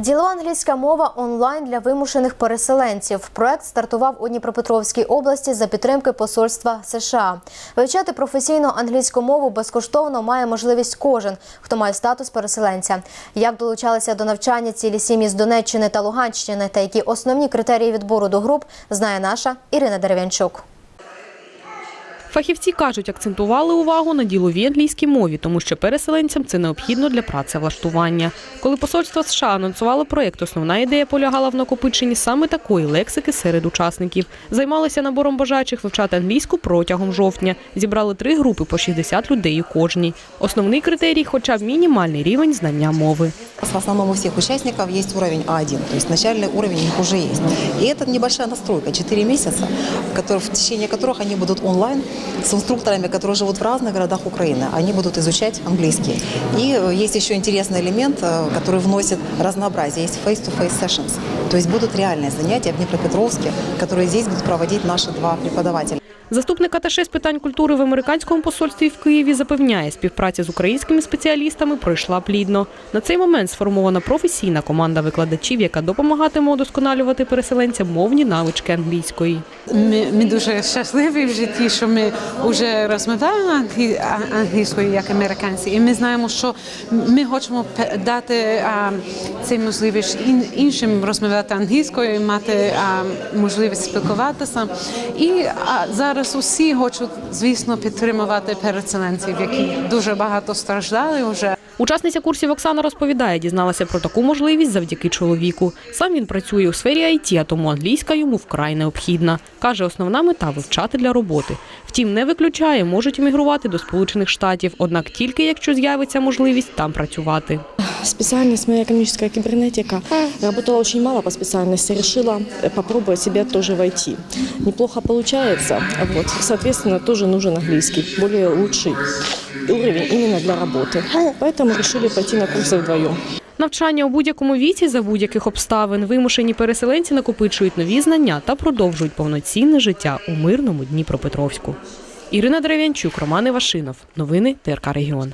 Ділова англійська мова онлайн для вимушених переселенців. Проект стартував у Дніпропетровській області за підтримки посольства США. Вивчати професійну англійську мову безкоштовно має можливість кожен, хто має статус переселенця. Як долучалися до навчання цілі сім'ї з Донеччини та Луганщини та які основні критерії відбору до груп, знає наша Ірина Дерев'янчук. Фахівці кажуть, акцентували увагу на діловій англійській мові, тому що переселенцям це необхідно для працевлаштування. Коли посольство США анонсувало проєкт, основна ідея полягала в накопиченні саме такої лексики серед учасників. Займалися набором бажаючих вивчати англійську протягом жовтня. Зібрали три групи по 60 людей у кожній. Основний критерій, хоча б мінімальний рівень знання мови. В основном у всех участников есть уровень А1, то есть начальный уровень у них уже есть. И это небольшая настройка, 4 месяца, которые, в течение которых они будут онлайн с инструкторами, которые живут в разных городах Украины. Они будут изучать английский. И э, есть еще интересный элемент, э, который вносит разнообразие. Есть face-to-face sessions, то есть будут реальные занятия в Днепропетровске, которые здесь будут проводить наши два преподавателя. Заступник аташе з питань культури в американському посольстві в Києві запевняє, співпраця з українськими спеціалістами пройшла плідно. На цей момент сформована професійна команда викладачів, яка допомагатиме удосконалювати переселенцям мовні навички англійської. Ми, ми дуже щасливі в житті, що ми вже розмовляємо англі- англійською як американці, і ми знаємо, що ми хочемо дати а, цей можливість ін- іншим розмовляти англійською, мати а, можливість спілкуватися. І а, зараз усі хочуть, звісно, підтримувати переселенців, які дуже багато страждали вже. Учасниця курсів Оксана розповідає, дізналася про таку можливість завдяки чоловіку. Сам він працює у сфері IT, а тому англійська йому вкрай необхідна. Каже, основна мета вивчати для роботи. Втім, не виключає, можуть емігрувати до Сполучених Штатів, однак тільки якщо з'явиться можливість там працювати Специальность моя экономическая кибернетика. Работала очень мало по специальности. Решила э, попробовать себя тоже войти. Неплохо получается. Вот. Соответственно, тоже нужен английский. Более лучший уровень именно для работы. Поэтому решили пойти на курсы вдвоем. Навчання у будь-якому віці за будь-яких обставин вимушені переселенці накопичують нові знання та продовжують повноцінне життя у мирному Дніпропетровську. Ірина Дерев'янчук, Роман Івашинов. Новини ТРК Регіон.